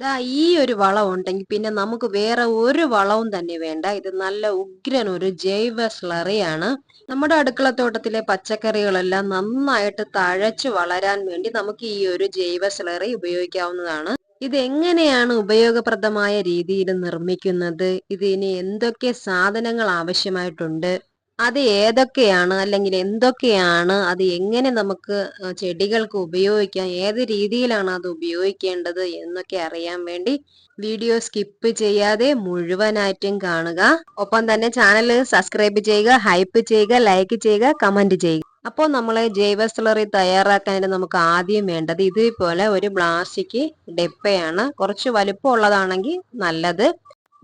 ദാ ഈ ഒരു വളം ഉണ്ടെങ്കിൽ പിന്നെ നമുക്ക് വേറെ ഒരു വളവും തന്നെ വേണ്ട. ഇത് നല്ല ഉഗ്രൻ ഒരു ജൈവ സ്ലറിയാണ്. നമ്മുടെ അടുക്കളത്തോട്ടത്തിലെ പച്ചക്കറികളെല്ലാം നന്നായിട്ട് തഴച്ചു വളരാൻ വേണ്ടി നമുക്ക് ഈ ഒരു ജൈവ സ്ലറി ഉപയോഗിക്കാവുന്നതാണ്. ഇത് എങ്ങനെയാണ് ഉപയോഗപ്രദമായ രീതിയിൽ നിർമ്മിക്കുന്നത്? ഇതിന് എന്തൊക്കെ സാധനങ്ങൾ ആവശ്യമായിട്ടുണ്ട്? അത് ഏതൊക്കെയാണ് അല്ലെങ്കിൽ എന്തൊക്കെയാണ് അത് എങ്ങനെ നമുക്ക് ചെടികൾക്ക് ഉപയോഗിക്കാം ഏത് രീതിയിലാണ് അത് ഉപയോഗിക്കേണ്ടത് എന്നൊക്കെ അറിയാൻ വേണ്ടി വീഡിയോ സ്കിപ്പ് ചെയ്യാതെ മുഴുവനായിട്ടും കാണുക. ഒപ്പം തന്നെ ചാനൽ സബ്സ്ക്രൈബ് ചെയ്യുക ഹൈപ്പ് ചെയ്യുക ലൈക്ക് ചെയ്യുക കമന്റ് ചെയ്യുക. അപ്പോൾ നമ്മൾ ജൈവ സ്ലറി തയ്യാറാക്കാനായിട്ട് നമുക്ക് ആദ്യം വേണ്ടത് ഇതേപോലെ ഒരു പ്ലാസ്റ്റിക് ഡെപ്പയാണ്. കുറച്ച് വലുപ്പമുള്ളതാണെങ്കിൽ നല്ലത്.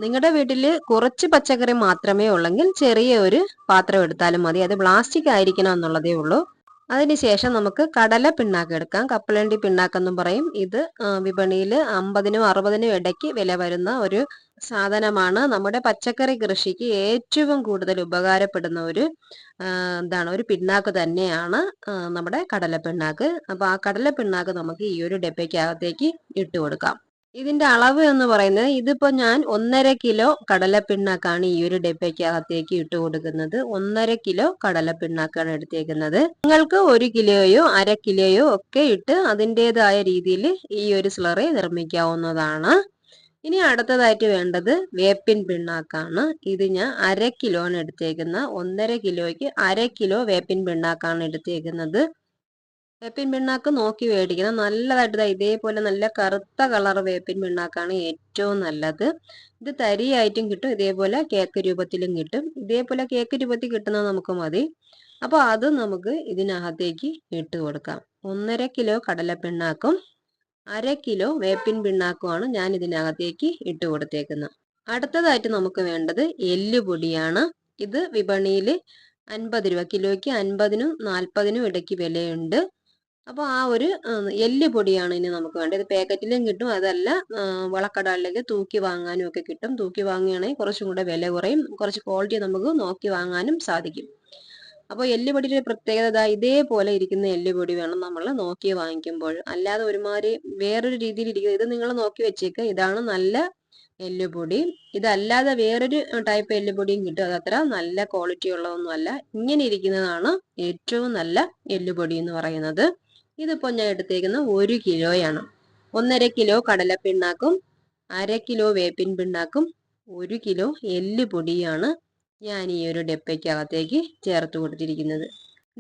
നിങ്ങളുടെ വീട്ടിൽ കുറച്ച് പച്ചക്കറി മാത്രമേ ഉള്ളെങ്കിൽ ചെറിയ ഒരു പാത്രം എടുത്താലും മതി. അത് പ്ലാസ്റ്റിക് ആയിരിക്കണം എന്നുള്ളതേ ഉള്ളൂ. അതിനുശേഷം നമുക്ക് കടല പിണ്ണാക്ക് എടുക്കാം. കപ്പലണ്ടി പിണ്ണാക്കെന്നും പറയും. ഇത് വിപണിയിൽ അമ്പതിനും അറുപതിനും ഇടയ്ക്ക് വില വരുന്ന ഒരു സാധനമാണ്. നമ്മുടെ പച്ചക്കറി കൃഷിക്ക് ഏറ്റവും കൂടുതൽ ഉപകാരപ്പെടുന്ന ഒരു എന്താണ് ഒരു പിണ്ണാക്ക് തന്നെയാണ് നമ്മുടെ കടല പിണ്ണാക്ക്. അപ്പോൾ ആ കടല പിണ്ണാക്ക് നമുക്ക് ഈ ഒരു ഡെപ്പയ്ക്കകത്തേക്ക് ഇട്ട് കൊടുക്കാം. ഇതിന്റെ അളവ് എന്ന് പറയുന്നത് ഇതിപ്പോ ഞാൻ ഒന്നര കിലോ കടലപ്പിണ്ണാക്കാണ് ഈ ഒരു ഡെപ്പയ്ക്കകത്തേക്ക് ഇട്ട് കൊടുക്കുന്നത്. ഒന്നര കിലോ കടലപ്പിണ്ണാക്കാണ് എടുത്തേക്കുന്നത്. നിങ്ങൾക്ക് ഒരു കിലോയോ അര കിലോയോ ഒക്കെ ഇട്ട് അതിന്റെതായ രീതിയിൽ ഈ ഒരു സ്ലറി നിർമ്മിക്കാവുന്നതാണ്. ഇനി അടുത്തതായിട്ട് വേണ്ടത് വേപ്പിൻ പിണ്ണാക്കാണ്. ഇത് ഞാൻ അര കിലോന് എടുത്തേക്കുന്ന ഒന്നര കിലോയ്ക്ക് അര കിലോ വേപ്പിൻ പിണ്ണാക്കാണ് എടുത്തേക്കുന്നത്. വേപ്പിൻ പിണ്ണാക്ക് നോക്കി മേടിക്കണം നല്ലതായിട്ട് ഇതേപോലെ നല്ല കറുത്ത കളർ വേപ്പിൻ പിണ്ണാക്കാണ് ഏറ്റവും നല്ലത്. ഇത് തരിയായിട്ടും കിട്ടും ഇതേപോലെ കേക്ക് രൂപത്തിലും കിട്ടും. ഇതേപോലെ കേക്ക് രൂപത്തിൽ കിട്ടുന്നത് നമുക്ക് മതി. അപ്പോൾ അത് നമുക്ക് ഇതിനകത്തേക്ക് ഇട്ട് കൊടുക്കാം. ഒന്നര കിലോ കടല പിണ്ണാക്കും അര കിലോ വേപ്പിൻ പിണ്ണാക്കുമാണ് ഞാൻ ഇതിനകത്തേക്ക് ഇട്ട് കൊടുത്തേക്കുന്നത്. അടുത്തതായിട്ട് നമുക്ക് വേണ്ടത് എല്ലുപൊടിയാണ്. ഇത് വിപണിയിൽ അൻപത് രൂപ കിലോയ്ക്ക് അൻപതിനും നാൽപ്പതിനും ഇടയ്ക്ക് വിലയുണ്ട്. അപ്പോൾ ആ ഒരു എല്ല് പൊടിയാണ് ഇനി നമുക്ക് വേണ്ടത്. ഇത് പാക്കറ്റിലും കിട്ടും. അതല്ല വളക്കടകളിലേക്ക് തൂക്കി വാങ്ങാനും ഒക്കെ കിട്ടും. തൂക്കി വാങ്ങുകയാണെങ്കിൽ കുറച്ചും കൂടെ വില കുറയും. കുറച്ച് ക്വാളിറ്റി നമുക്ക് നോക്കി വാങ്ങാനും സാധിക്കും. അപ്പോൾ എല്ലുപൊടിയുടെ പ്രത്യേകത ഇതേപോലെ ഇരിക്കുന്ന എല്ലുപൊടി വേണം നമ്മൾ നോക്കി വാങ്ങിക്കുമ്പോൾ. അല്ലാതെ ഒരുമാതിരി വേറൊരു രീതിയിൽ ഇരിക്കുന്നത് ഇത് നിങ്ങൾ നോക്കി വെച്ചേക്ക്. ഇതാണ് നല്ല എല്ലുപൊടി ഇതല്ലാതെ വേറൊരു ടൈപ്പ് എല്ലുപൊടിയും കിട്ടും. അതത്ര നല്ല ക്വാളിറ്റി ഉള്ളതൊന്നുമല്ല. ഇങ്ങനെ ഇരിക്കുന്നതാണ് ഏറ്റവും നല്ല എല്ലുപൊടി എന്ന് പറയുന്നത്. ഇതിപ്പോൾ ഞാൻ എടുത്തേക്കുന്ന ഒരു കിലോയാണ്. ഒന്നര കിലോ കടലപ്പിണ്ണാക്കും അര കിലോ വേപ്പിൻ പിണ്ണാക്കും ഒരു കിലോ എല്ല് പൊടിയാണ് ഞാൻ ഈ ഒരു ഡെപ്പയ്ക്കകത്തേക്ക് ചേർത്ത് കൊടുത്തിരിക്കുന്നത്.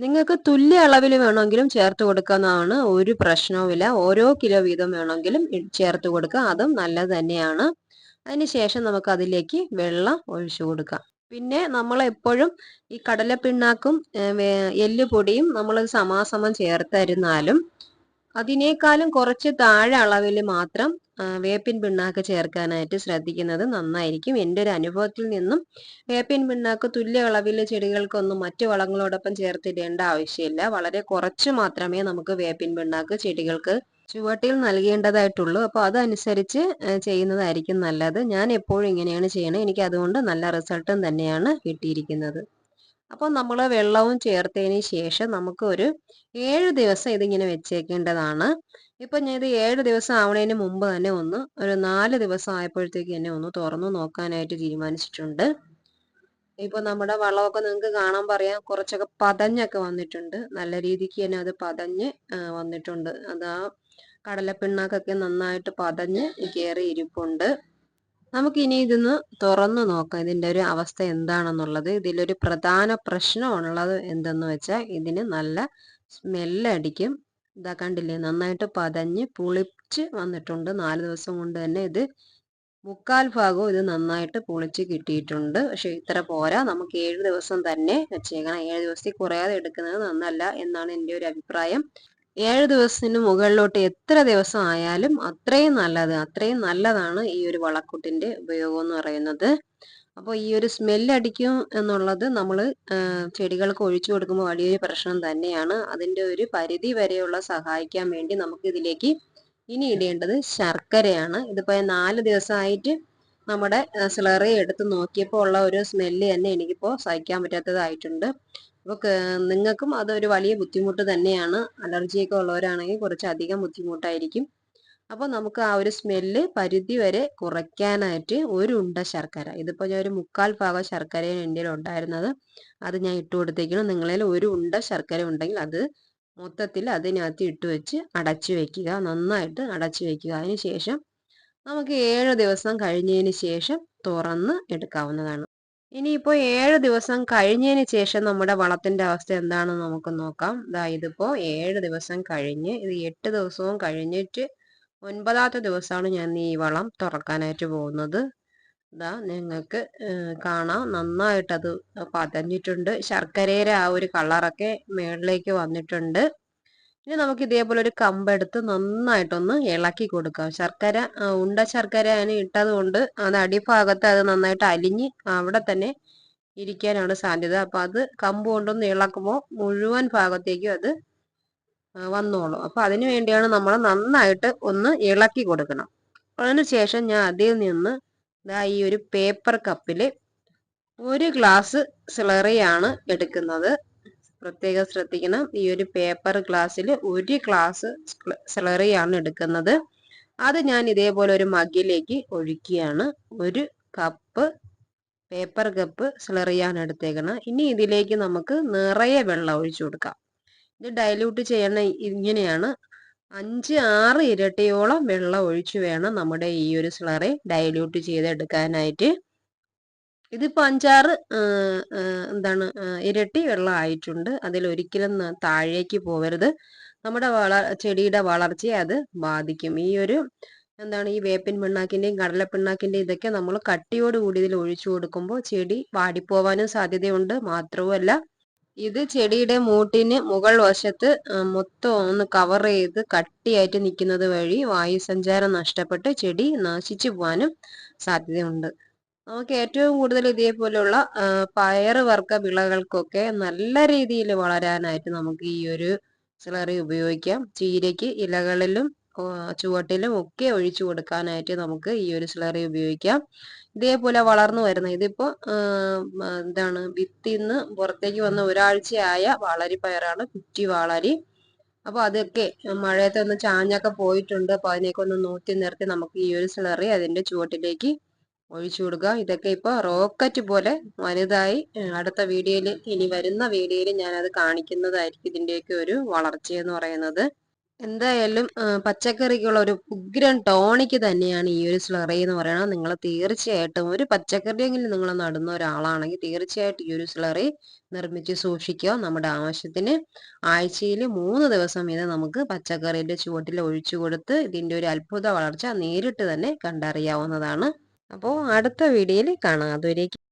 നിങ്ങൾക്ക് തുല്യ അളവിൽ വേണമെങ്കിലും ചേർത്ത് കൊടുക്കുന്നതാണ് ഒരു പ്രശ്നവുമില്ല. ഓരോ കിലോ വീതം വേണമെങ്കിലും ചേർത്ത് കൊടുക്കുക അതും നല്ലത് തന്നെയാണ്. അതിനുശേഷം നമുക്ക് അതിലേക്ക് വെള്ളം ഒഴിച്ചു കൊടുക്കാം. പിന്നെ നമ്മൾ എപ്പോഴും ഈ കടലപ്പിണ്ണാക്കും എല്ലുപൊടിയും നമ്മൾ സമാസമം ചേർത്തരുന്നാലും അതിനേക്കാളും കുറച്ച് താഴെ അളവിൽ മാത്രം വേപ്പിൻ പിണ്ണാക്ക് ചേർക്കാനായിട്ട് ശ്രദ്ധിക്കുന്നത് നന്നായിരിക്കും. എന്റെ ഒരു അനുഭവത്തിൽ നിന്നും വേപ്പിൻ പിണ്ണാക്ക് തുല്യ അളവിൽ ചെടികൾക്കൊന്നും മറ്റു വളങ്ങളോടൊപ്പം ചേർത്തിടേണ്ട ആവശ്യമില്ല. വളരെ കുറച്ച് മാത്രമേ നമുക്ക് വേപ്പിൻ പിണ്ണാക്ക് ചെടികൾക്ക് ചുവട്ടിൽ നൽകേണ്ടതായിട്ടുള്ളൂ. അപ്പോൾ അതനുസരിച്ച് ചെയ്യുന്നതായിരിക്കും നല്ലത്. ഞാൻ എപ്പോഴും ഇങ്ങനെയാണ് ചെയ്യണത് എനിക്ക് അതുകൊണ്ട് നല്ല റിസൾട്ടും തന്നെയാണ് കിട്ടിയിരിക്കുന്നത്. അപ്പോൾ നമ്മൾ വെള്ളവും ചേർത്തതിന് ശേഷം നമുക്ക് ഒരു ഏഴ് ദിവസം ഇതിങ്ങനെ വെച്ചേക്കേണ്ടതാണ്. ഇപ്പം ഞാൻ ഇത് ഏഴ് ദിവസം ആവണതിന് മുമ്പ് തന്നെ ഒന്ന് ഒരു നാല് ദിവസം ആയപ്പോഴത്തേക്ക് തന്നെ ഒന്ന് തുറന്നു നോക്കാനായിട്ട് തീരുമാനിച്ചിട്ടുണ്ട്. ഇപ്പൊ നമ്മുടെ വളമൊക്കെ നിങ്ങൾക്ക് കാണാൻ പറയാം. കുറച്ചൊക്കെ പതഞ്ഞൊക്കെ വന്നിട്ടുണ്ട്. നല്ല രീതിക്ക് തന്നെ അത് പതഞ്ഞ് വന്നിട്ടുണ്ട്. അത് ആ കടലപ്പിണ്ണാക്കൊക്കെ നന്നായിട്ട് പതഞ്ഞ് കയറി ഇരിപ്പുണ്ട്. നമുക്കിനി ഇതൊന്ന് തുറന്നു നോക്കാം. ഇതിന്റെ ഒരു അവസ്ഥ എന്താണെന്നുള്ളത്. ഇതിലൊരു പ്രധാന പ്രശ്നമുള്ളത് എന്തെന്ന് വെച്ചാൽ ഇതിന് നല്ല സ്മെല്ലടിക്കും. ഇതാ കണ്ടില്ലേ നന്നായിട്ട് പതഞ്ഞ് പുളിച്ച് വന്നിട്ടുണ്ട്. നാല് ദിവസം കൊണ്ട് തന്നെ ഇത് മുക്കാൽ ഭാഗവും ഇത് നന്നായിട്ട് പുളിച്ച് കിട്ടിയിട്ടുണ്ട്. പക്ഷെ ഇത്ര പോരാ. നമുക്ക് ഏഴ് ദിവസം തന്നെ വെച്ചേക്കണം. ഏഴ് ദിവസത്തിൽ കുറയാതെ എടുക്കുന്നത് നന്നല്ല എന്നാണ് എന്റെ ഒരു അഭിപ്രായം. ഏഴ് ദിവസത്തിന് മുകളിലോട്ട് എത്ര ദിവസം ആയാലും അത്രയും നല്ലത് അത്രയും നല്ലതാണ് ഈ ഒരു വളക്കൂട്ടിന്റെ ഉപയോഗം എന്ന് പറയുന്നത്. അപ്പോൾ ഈ ഒരു സ്മെല്ല് അടിക്കും എന്നുള്ളത് നമ്മൾ ചെടികൾക്ക് ഒഴിച്ചു കൊടുക്കുമ്പോൾ വലിയൊരു പ്രശ്നം തന്നെയാണ്. അതിന്റെ ഒരു പരിധി വരെയുള്ള സഹായിക്കാൻ വേണ്ടി നമുക്ക് ഇതിലേക്ക് ഇനി ഇടേണ്ടത് ശർക്കരയാണ്. ഇതിപ്പോൾ നാല് ദിവസമായിട്ട് നമ്മുടെ സ്ലറി എടുത്ത് നോക്കിയപ്പോൾ ഉള്ള ഒരു സ്മെല്ല് തന്നെ എനിക്കിപ്പോൾ സഹിക്കാൻ പറ്റാത്തതായിട്ടുണ്ട്. അപ്പോൾ നിങ്ങൾക്കും അതൊരു വലിയ ബുദ്ധിമുട്ട് തന്നെയാണ്. അലർജിയൊക്കെ ഉള്ളവരാണെങ്കിൽ കുറച്ച് അധികം ബുദ്ധിമുട്ടായിരിക്കും. അപ്പോൾ നമുക്ക് ആ ഒരു സ്മെല്ല് പരിധി വരെ കുറയ്ക്കാനായിട്ട് ഒരു ഉണ്ട ശർക്കര. ഇതിപ്പോ ഞാൻ ഒരു മുക്കാൽ ഭാഗം ശർക്കരയാണ് എന്റെ ഉണ്ടായിരുന്നത്. അത് ഞാൻ ഇട്ട് കൊടുത്തേക്കണം. നിങ്ങളിൽ ഒരു ഉണ്ട ശർക്കര ഉണ്ടെങ്കിൽ അത് മൊത്തത്തിൽ അതിനകത്ത് ഇട്ട് വെച്ച് അടച്ചു വെക്കുക. നന്നായിട്ട് അടച്ചു വെക്കുക. അതിന് ശേഷം നമുക്ക് ഏഴ് ദിവസം കഴിഞ്ഞതിന് ശേഷം തുറന്ന് എടുക്കാവുന്നതാണ്. ഇനിയിപ്പോൾ ഏഴ് ദിവസം കഴിഞ്ഞതിന് ശേഷം നമ്മുടെ വളത്തിന്റെ അവസ്ഥ എന്താണെന്ന് നമുക്ക് നോക്കാം. ഇതാ ഇതിപ്പോൾ ഏഴ് ദിവസം കഴിഞ്ഞ് ഇത് എട്ട് ദിവസവും കഴിഞ്ഞിട്ട് ഒൻപതാമത്തെ ദിവസമാണ് ഞാൻ ഈ വളം തുറക്കാനായിട്ട് പോകുന്നത്. ഇതാ നിങ്ങൾക്ക് കാണാം. നന്നായിട്ടത് പതഞ്ഞിട്ടുണ്ട്. ശർക്കരയുടെ ആ ഒരു കളറൊക്കെ മേളിലേക്ക് വന്നിട്ടുണ്ട്. ഇനി നമുക്ക് ഇതേപോലെ ഒരു കമ്പെടുത്ത് നന്നായിട്ടൊന്ന് ഇളക്കി കൊടുക്കാം. ശർക്കര ഉണ്ട ശർക്കര അതിന് ഇട്ടത് കൊണ്ട് അത് അടിഭാഗത്ത് അത് നന്നായിട്ട് അലിഞ്ഞ് അവിടെ തന്നെ ഇരിക്കാനാണ് സാധ്യത. അപ്പൊ അത് കമ്പ് കൊണ്ടൊന്ന് ഇളക്കുമ്പോൾ മുഴുവൻ ഭാഗത്തേക്കും അത് വന്നോളും. അപ്പൊ അതിനു വേണ്ടിയാണ് നമ്മൾ നന്നായിട്ട് ഒന്ന് ഇളക്കി കൊടുക്കണം. അതിനുശേഷം ഞാൻ അതിൽ നിന്ന് ഇതാ ഈ ഒരു പേപ്പർ കപ്പിൽ ഒരു ഗ്ലാസ് സിളറിയാണ് എടുക്കുന്നത്. പ്രത്യേകം ശ്രദ്ധിക്കണം. ഈ ഒരു പേപ്പർ ഗ്ലാസ്സിൽ ഒരു ഗ്ലാസ് ആണ് എടുക്കുന്നത്. അത് ഞാൻ ഇതേപോലെ ഒരു മഗ്ഗിലേക്ക് ഒഴിക്കുകയാണ്. ഒരു കപ്പ് പേപ്പർ കപ്പ് സ്ലറിയാണ് എടുത്തേക്കണം ഇനി ഇതിലേക്ക് നമുക്ക് നിറയെ വെള്ളം ഒഴിച്ചു കൊടുക്കാം. ഇത് ഡൈല്യൂട്ട് ചെയ്യണ ഇങ്ങനെയാണ്. അഞ്ച് ആറ് ഇരട്ടിയോളം വെള്ളം ഒഴിച്ചു വേണം നമ്മുടെ ഈ ഒരു സ്ലറി ഡൈല്യൂട്ട് ചെയ്തെടുക്കാനായിട്ട്. ഇതിപ്പോൾ അഞ്ചാറ് എന്താണ് ഇരട്ടി വെള്ളം ആയിട്ടുണ്ട്. അതിൽ ഒരിക്കലും താഴേക്ക് പോവരുത്. നമ്മുടെ വള ചെടിയുടെ വളർച്ചയെ അത് ബാധിക്കും. ഈ ഒരു എന്താണ് ഈ വേപ്പിൻ പിണ്ണാക്കിന്റെയും കടല പിണ്ണാക്കിന്റെയും ഇതൊക്കെ നമ്മൾ കട്ടിയോട് കൂടി ഇതിൽ ഒഴിച്ചു കൊടുക്കുമ്പോൾ ചെടി വാടിപ്പോവാനും സാധ്യതയുണ്ട്. മാത്രവുമല്ല ഇത് ചെടിയുടെ മൂട്ടിന് മുകൾ വശത്ത് മൊത്തം ഒന്ന് കവർ ചെയ്ത് കട്ടിയായിട്ട് നിൽക്കുന്നത് വഴി വായുസഞ്ചാരം നഷ്ടപ്പെട്ട് ചെടി നശിച്ചു പോകാനും സാധ്യതയുണ്ട്. നമുക്ക് ഏറ്റവും കൂടുതൽ ഇതേപോലെയുള്ള പയർ വർഗ വിളകൾക്കൊക്കെ നല്ല രീതിയിൽ വളരാനായിട്ട് നമുക്ക് ഈ ഒരു സിലറി ഉപയോഗിക്കാം. ചീരയ്ക്ക് ഇലകളിലും ചുവട്ടിലും ഒക്കെ ഒഴിച്ചു കൊടുക്കാനായിട്ട് നമുക്ക് ഈ ഒരു സിലറി ഉപയോഗിക്കാം. ഇതേപോലെ വളർന്നു വരുന്ന ഇതിപ്പോ എന്താണ് വിത്തിന്ന് പുറത്തേക്ക് വന്ന ഒരാഴ്ചയായ വളരി പയറാണ് കുറ്റി വളരി. അപ്പൊ അതൊക്കെ മഴയത്ത് ഒന്ന് ചാഞ്ഞൊക്കെ പോയിട്ടുണ്ട്. അപ്പൊ അതിനെയൊക്കെ ഒന്ന് നോക്കി നിർത്തി നമുക്ക് ഈ ഒരു സിലറി അതിന്റെ ചുവട്ടിലേക്ക് ഒഴിച്ചു കൊടുക്കുക. ഇതൊക്കെ ഇപ്പോൾ റോക്കറ്റ് പോലെ വലുതായി അടുത്ത വീഡിയോയിൽ ഇനി വരുന്ന വീഡിയോയിൽ ഞാനത് കാണിക്കുന്നതായിരിക്കും ഇതിന്റെയൊക്കെ ഒരു വളർച്ചയെന്ന് പറയുന്നത്. എന്തായാലും പച്ചക്കറിക്കുള്ള ഒരു ഉഗ്രൻ ടോണിക്ക് തന്നെയാണ് ഈ ഒരു സ്ലറി എന്ന് പറയുന്നത്. നിങ്ങൾ തീർച്ചയായിട്ടും ഒരു പച്ചക്കറിയെങ്കിലും നിങ്ങൾ നടുന്ന ഒരാളാണെങ്കിൽ തീർച്ചയായിട്ടും ഈ ഒരു സ്ലറി നിർമ്മിച്ച് സൂക്ഷിക്കുക. നമ്മുടെ ആവശ്യത്തിന് ആഴ്ചയിൽ മൂന്ന് ദിവസം ഇത് നമുക്ക് പച്ചക്കറിയുടെ ചുവട്ടിൽ ഒഴിച്ചു കൊടുത്ത് ഇതിന്റെ ഒരു അത്ഭുത വളർച്ച നേരിട്ട് തന്നെ കണ്ടറിയാവുന്നതാണ്. അപ്പോൾ അടുത്ത വീഡിയോയിൽ കാണാം. അതുവരേക്കും